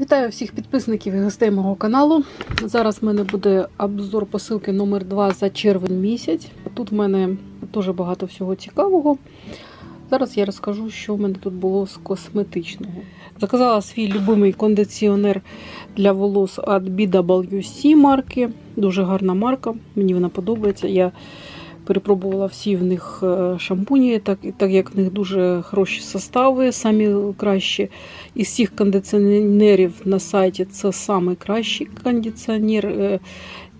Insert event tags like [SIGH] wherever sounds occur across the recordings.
Вітаю всіх підписників і гостей мого каналу. Зараз в мене буде обзор посилки номер 2 за червень місяць. Тут в мене дуже багато всього цікавого. Зараз я розкажу, що в мене тут було з косметичного. Заказала свій любимий кондиціонер для волос від BWC марки. Дуже гарна марка, мені вона подобається. Я перепробувала всі в них е, шампуні, так, так як в них дуже хороші состави, самі кращі. Із всіх кондиціонерів на сайті це найкращий кондиціонер е,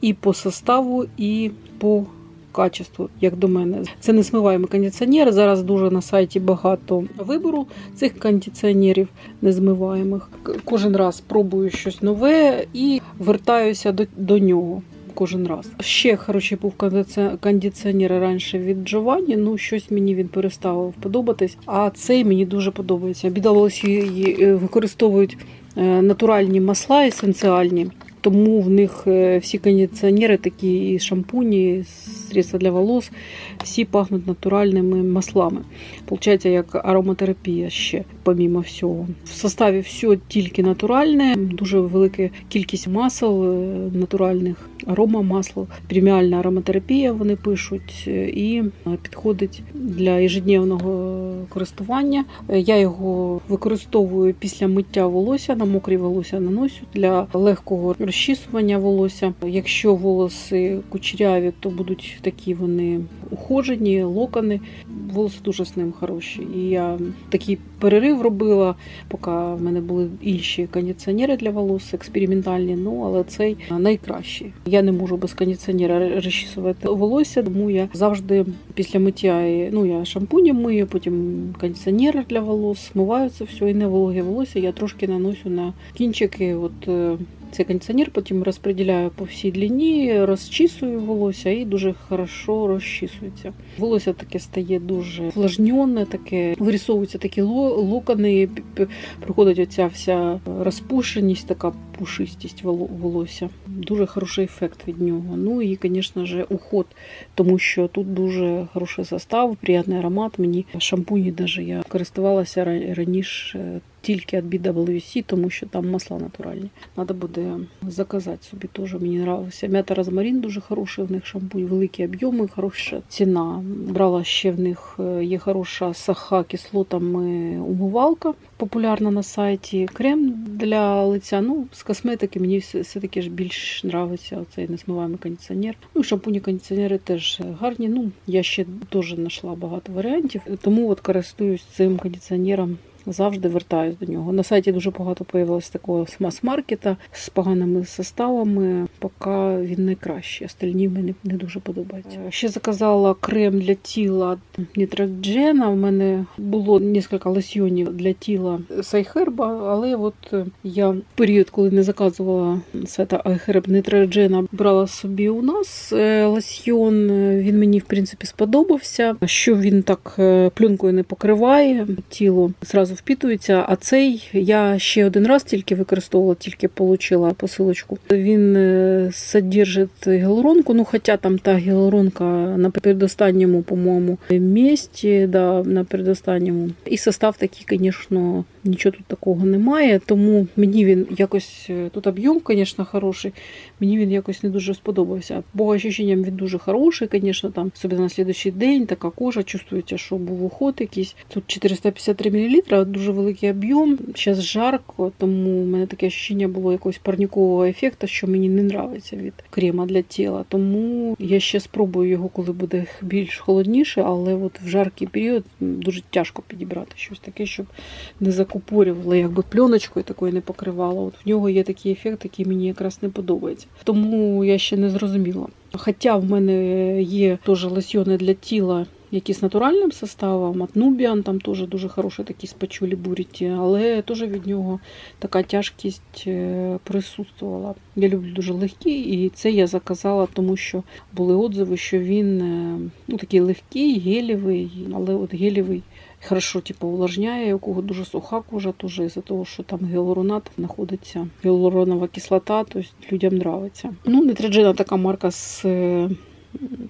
і по составу, і по качеству, як до мене. Це несмиваємий кондиціонер. Зараз дуже на сайті багато вибору цих кондиціонерів незмиваємих. Кожен раз пробую щось нове і вертаюся до, до нього. Кожен раз. Ще хороший був кондиціонер раніше від Джованні, ну щось мені він перестав подобатись. А цей мені дуже подобається. Бідалось використовують е, натуральні масла есенціальні, тому в них е, всі кондиціонери, такі і шампуні, і средства для волос, всі пахнуть натуральними маслами. Получається, як ароматерапія ще, помімо всього. В составі все тільки натуральне, дуже велика кількість масел е, натуральних, аромамасел, преміальна ароматерапія вони пишуть е, і е, підходить для ежедневного користування. Я його використовую після миття волосся, на мокрі волосся наношу для легкого розчісування волосся. Якщо волоси кучеряві, то будуть такі вони ухожені, локони. Волоси дуже з ним хороші. І я такий перерив робила, поки в мене були інші кондиціонери для волос, експериментальні. Ну але цей найкращий. Я не можу без кондиціонера розчісувати волосся, тому я завжди після миття ну я шампунем мию, потім кондиціонер для волос, смиваю це все і не вологе волосся. Я трошки наношу на кінчики. От е, цей кондиціонер потім розподіляю по всій длині, розчісую волосся і дуже хорошо розчісується. Волосся таке стає дуже влажньоне, таке вирісовуються такі ло- локони, приходить оця вся розпушеність, така пушистість волосся. Дуже хороший ефект від нього. Ну і, звісно ж, уход, тому що тут дуже хороший состав, приємний аромат. Мені шампуні даже я користувалася раніше тільки від BWC, тому що там масла натуральні. Треба буде заказати собі теж. Мені подобався. М'ята розмарин дуже хороший в них шампунь, великі об'єми, хороша ціна. Брала ще в них е, є хороша саха кислотами умивалка, популярна на сайті. Крем для лиця. Ну, з косметики мені все- все-таки ж більш подобається цей несмиваємий кондиціонер. Ну, шампуні кондиціонери теж гарні. Ну, я ще теж знайшла багато варіантів, тому от користуюсь цим кондиціонером. Завжди вертаюсь до нього. На сайті дуже багато появилось такого мас-маркета з поганими составами. Поки він найкращий. Остальні мені не дуже подобаються. Е, Ще заказала крем для тіла Нітроджена. У мене було кілька лосьйонів для тіла Сайхерба, але от е, я в період, коли не заказувала сайта Айхерб Нітроджена, брала собі у нас е, лосьйон. Він мені в принципі сподобався. Що він так пленкою не покриває тіло, зразу впітується. А цей я ще один раз тільки використовувала, тільки отримала посилочку. Він е, содержить гіалуронку, ну хоча там та гіалуронка на передостанньому, по-моєму, місці, да, на передостанньому. І состав такий, звісно, нічого тут такого немає. Тому мені він якось е, тут об'єм, звісно, хороший. Мені він якось не дуже сподобався. По ощущенням він дуже хороший, звісно, там особливо на слідуючий день така кожа, чувствується, що був уход якийсь. Тут 453 мл, дуже великий об'єм. Зараз жарко, тому в мене таке ощущення було якогось парнікового ефекту, що мені не подобається від крема для тіла. Тому я ще спробую його, коли буде більш холодніше, але от в жаркий період дуже тяжко підібрати щось таке, щоб не закупорювало, якби пленочкою такою не покривало. От в нього є такий ефект, який мені якраз не подобається. Тому я ще не зрозуміла. Хоча в мене є теж лосьйони для тіла, які з натуральним составом, от Nubian, там теж дуже хороший такий з пачулі буріті, але теж від нього така тяжкість е, присутствувала. Я люблю дуже легкий, і це я заказала, тому що були отзиви, що він е, ну, такий легкий, гелєвий, але от гелєвий хорошо типу, увлажняє, у кого дуже суха кожа, теж із-за того, що там гіалуронат знаходиться, гіалуронова кислота, тобто людям нравиться. Ну, Нетроджена така марка з е,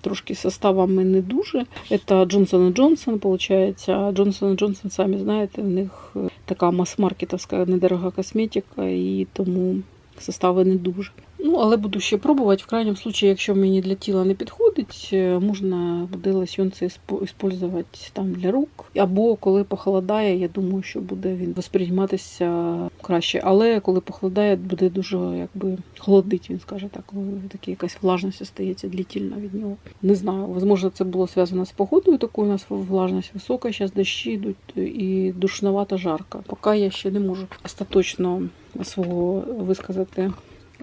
трошки составами не дуже. Это Джонсон Джонсон, получается. Джонсон Джонсон, самі знаєте, в них е, така мас-маркетовська недорога косметика, і тому состави не дуже. Ну, але буду ще пробувати. В крайньому случае, якщо мені для тіла не підходить, е, можна буде лосьонці використовувати там для рук. Або коли похолодає, я думаю, що буде він восприйматися краще. Але коли похолодає, буде дуже якби холодить, він скаже так, коли такі якась влажність остається длительно від нього. Не знаю, можливо, це було зв'язано з погодою. Такою у нас влажність висока, зараз дощі йдуть і душновато жарко. Поки я ще не можу остаточно свого висказати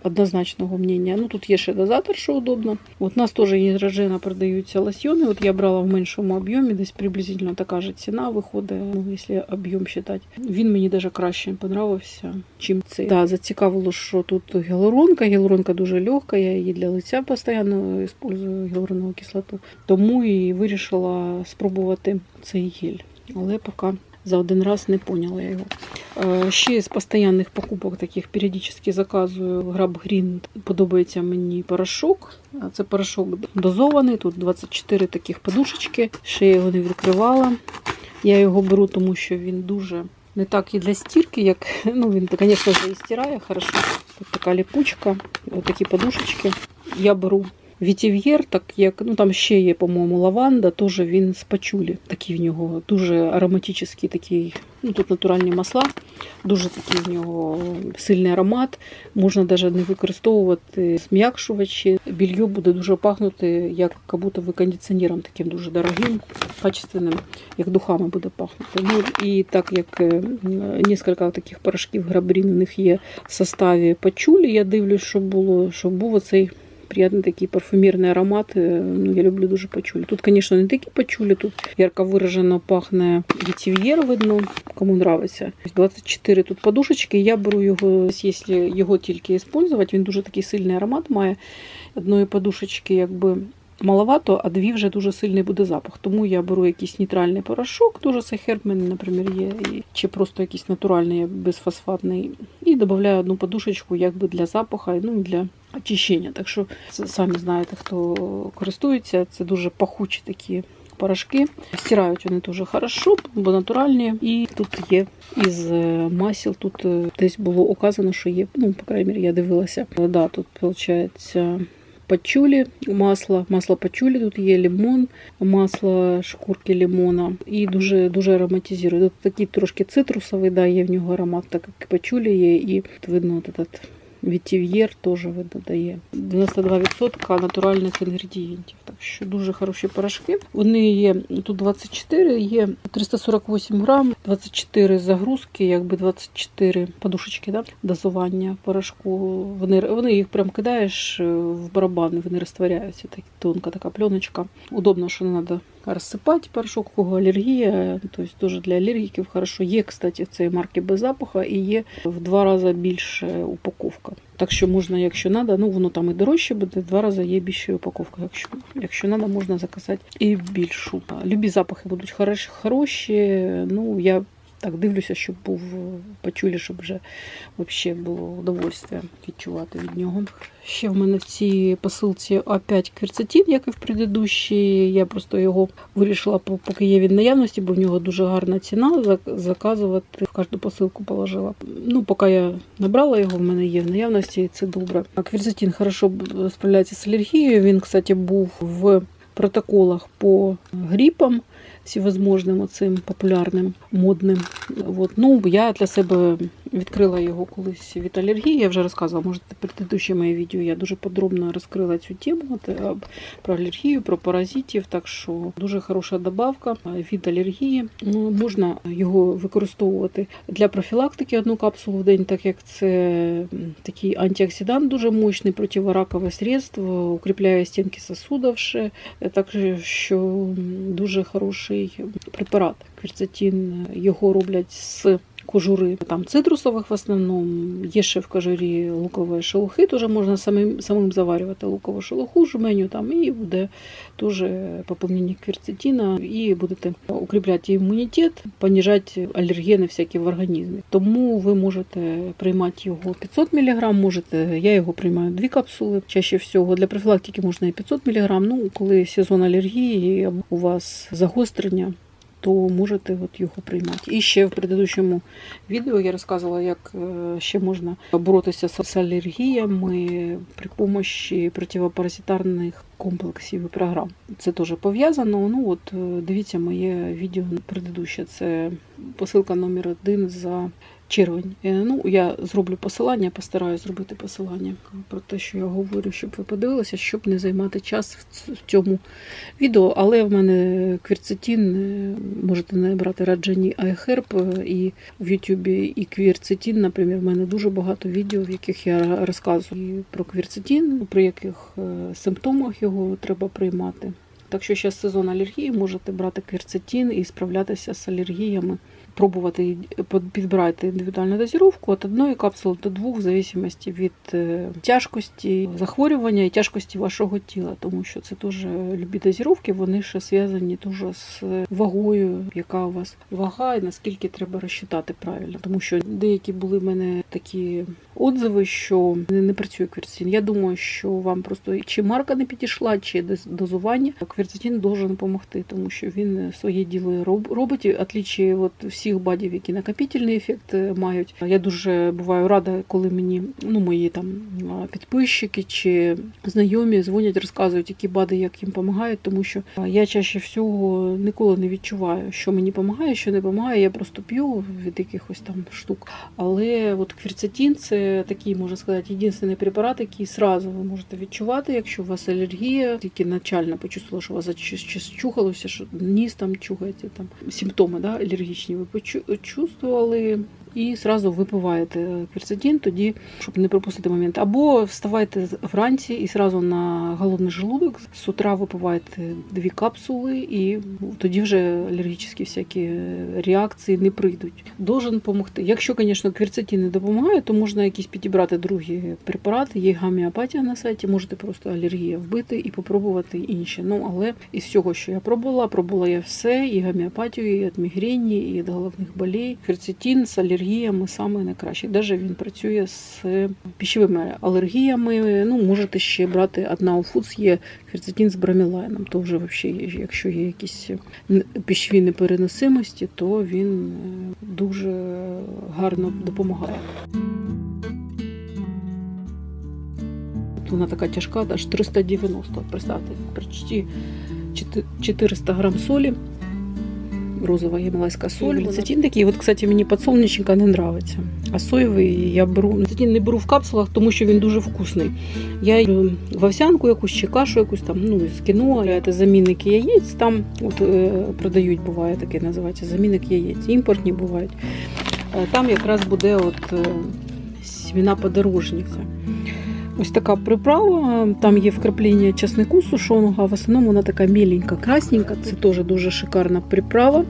однозначного мнення. Ну тут є ще дозатор, що удобно. От у нас теж гідрожена продаються лосьони. От я брала в меншому об'ємі, десь приблизно така ж ціна виходить, ну, якщо об'єм вважати. Він мені навіть краще подобався, чим цей. Да, зацікавило, що тут гіалуронка. Гіалуронка дуже легка, я її для лиця постійно використовую гіалуронову кислоту. Тому і вирішила спробувати цей гель. Але поки за один раз не поняла я його. Е, Ще з постійних покупок таких періодично заказую Grab Green. Подобається мені порошок. Це порошок дозований. Тут 24 таких подушечки. Ще я його не відкривала. Я його беру, тому що він дуже не так і для стірки, як [LAUGHS] ну він, звісно, і стирає хорошо. Тут така ліпучка, ось такі подушечки. Я беру Вітів'єр, так як ну там ще є, по-моєму, лаванда, теж він з пачулі. Такий в нього дуже ароматичний такий. Ну тут натуральні масла, дуже такий в нього сильний аромат. Можна навіть не використовувати зм'якшувачі. Більйо буде дуже пахнути, як будто ви кондиціонером таким дуже дорогим, качественним, як духами буде пахнути. Ну і так як кілька таких порошків грабрін у них є в составі пачулі, я дивлюсь, щоб було, щоб був оцей приятный такий парфюмерные аромат. Ну, Я люблю дуже пачулі. Тут, конечно, не такі пачулі, тут ярко виражено пахне вітів'єр, видно, кому нравиться. 24 тут подушечки. Я беру його, якщо його тільки використовувати, він дуже такий сильний аромат має. Одної подушечки, якби. Маловато, а дві вже дуже сильний буде запах. Тому я беру якийсь нейтральний порошок, дуже сахер в мене, наприклад, є, чи просто якийсь натуральний, безфосфатний. І додаю одну подушечку якби для запаху, ну для очищення. Так що самі знаєте, хто користується, це дуже пахучі такі порошки. Стирають вони дуже хорошо, бо натуральні. І тут є із масел. Тут десь було указано, що є, ну, по крайній мірі, я дивилася. Да, Тут, виходить, пачулі, масло, масло пачулі, тут є лимон, масло шкурки лимона і дуже дуже ароматизує. Тут такий трошки цитрусовий, да, є в нього аромат, так як пачулі є, і видно от Вітів'єр теж видно дає 92% натуральних інгредієнтів. Так що дуже хороші порошки. Вони є тут 24, є 348 грам, 24 загрузки, якби 24 подушечки, да? дозування порошку. Вони вони їх прям кидаєш в барабани, вони розтворяються. Так, тонка така пленочка. Удобно, що не треба розсипати порошок, у кого алергія, тобто теж для алергіків хорошо. Є, кстати, цієї марки без запаху і є в два рази більше упаковка. Так що можна, якщо треба, ну воно там і дорожче буде, в два рази є більша упаковка. Якщо якщо треба, можна заказати і більшу. Любі запахи будуть хороші. Ну, я так, дивлюся, щоб був почулі, щоб вже взагалі було удовольствие відчувати від нього. Ще в мене в цій посилці опять кверцетин, як і в предыдущій. Я просто його вирішила, поки є від наявності, бо в нього дуже гарна ціна. Заказувати в кожну посилку положила. Ну, поки я набрала його, в мене є в наявності, і це добре. Кверцетин хорошо справляється з алергією. Він, кстати, був в протоколах по грипам всевозможним цим популярним, модним. От. Ну, Я для себе відкрила його колись від алергії. Я вже розказувала, може, предыдущее моє відео я дуже подробно розкрила цю тему про алергію, про паразитів. Так що дуже хороша добавка від алергії. Ну, Можна його використовувати для профілактики одну капсулу в день, так як це такий антиоксидант дуже мощний, противоракове средство, укріпляє стінки сосудів. Ще. Так що дуже хороший препарат. Кверцетин його роблять з кожури там цитрусових в основному. Є ще в кожурі лукової шелухи, теж можна самим самим заварювати лукову шелуху, жменю там, і буде теж поповнення кверцетина, і будете укріпляти імунітет, понижати алергени всякі в організмі. Тому ви можете приймати його 500 мг, можете, я його приймаю дві капсули. Чаще всього для профілактики можна і 500 мг. Ну, коли сезон алергії, у вас загострення то можете от його приймати. І ще в предыдущому відео я розказувала, як е, ще можна боротися з алергіями при допомогі противопаразитарних комплексів і програм. Це теж пов'язано. Ну от е, дивіться моє відео предыдуще. Це посилка номер один за червень. Е, Ну, я зроблю посилання, постараюсь зробити посилання про те, що я говорю, щоб ви подивилися, щоб не займати час в цьому відео. Але в мене квірцетін, е, можете набрати раджані айхерб е, і в Ютубі і квірцетін, наприклад, в мене дуже багато відео, в яких я розказую про квірцетін, при яких симптомах його треба приймати. Так що зараз сезон алергії, можете брати квірцетін і справлятися з алергіями пробувати підбирати індивідуальну дозировку від одної капсули до двох, в зависимості від е, тяжкості захворювання і тяжкості вашого тіла, тому що це теж любі дозировки, вони ще зв'язані дуже з вагою, яка у вас вага, і наскільки треба розчитати правильно. Тому що деякі були в мене такі отзиви, що не, працює кверцетін. Я думаю, що вам просто чи марка не підійшла, чи доз- дозування. Кверцетін должен допомогти, тому що він своє діло роб- робить, в отличие від всіх бадів, які накопительний ефект е, мають. Я дуже буваю рада, коли мені ну мої там підписчики чи знайомі дзвонять, розказують, які бади як їм допомагають, тому що я чаще всього ніколи не відчуваю, що мені допомагає, що не допомагає. Я просто п'ю від якихось там штук. Але от квірцетін це такий, можна сказати, єдиний препарат, який сразу ви можете відчувати, якщо у вас алергія, тільки начально почувствували, що у вас щось чухалося, що ніс там чухається, там симптоми да, алергічні ви почувствували. І сразу випиваєте кверцетін, тоді, щоб не пропустити момент. Або вставайте вранці і сразу на голодний желудок. З утра випиваєте дві капсули, і тоді вже алергічні всякі реакції не прийдуть. Должен допомогти. Якщо, звісно, кверцетін не допомагає, то можна якісь підібрати другі препарати. Є гомеопатія на сайті, можете просто алергія вбити і попробувати інші. Ну але із всього, що я пробувала, пробувала я все, і гомеопатію, і від мігрені, і від головних болей. Кверцетін з алергіями саме найкраще. Навіть він працює з пищевими алергіями. Ну, можете ще брати фудс є кверцетін з бромілайном. То вже взагалі, якщо є якісь пищеві непереносимості, то він е, дуже гарно допомагає. Вона така тяжка, аж 390, представте, почти 400 грам солі. Розова гімалайська соль. Лецитин такий, от, кстати, мені подсолнечника не нравиться. А соєвий я беру. Лецитин не беру в капсулах, тому що він дуже вкусний. Я беру в овсянку якусь чи кашу якусь там, ну, з кіно, це замінники яєць. Там от, е, продають, буває таке, називається замінник яєць. Імпортні бувають. Е, Там якраз буде от е, сімена подорожника. Ось така приправа. Там є вкраплення часнику сушеного, а в основному вона така міленька, красненька. Це теж дуже шикарна приправа.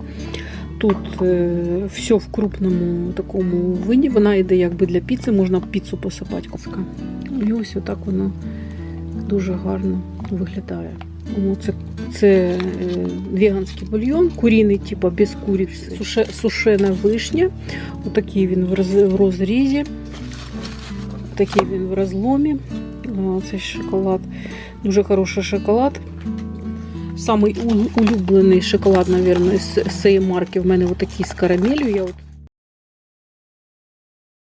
Тут е, все в крупному такому виді. Вона йде якби для піци, можна піцу посипати. І ось отак воно дуже гарно виглядає. Це це е, веганський бульйон, куріний, типу без куриці, суше, сушена вишня. Отакий він в розрізі. Такий він в розломі. Цей шоколад. Дуже хороший шоколад. Самий улюблений шоколад, мабуть, з цієї марки в мене отакий з карамелью. Я от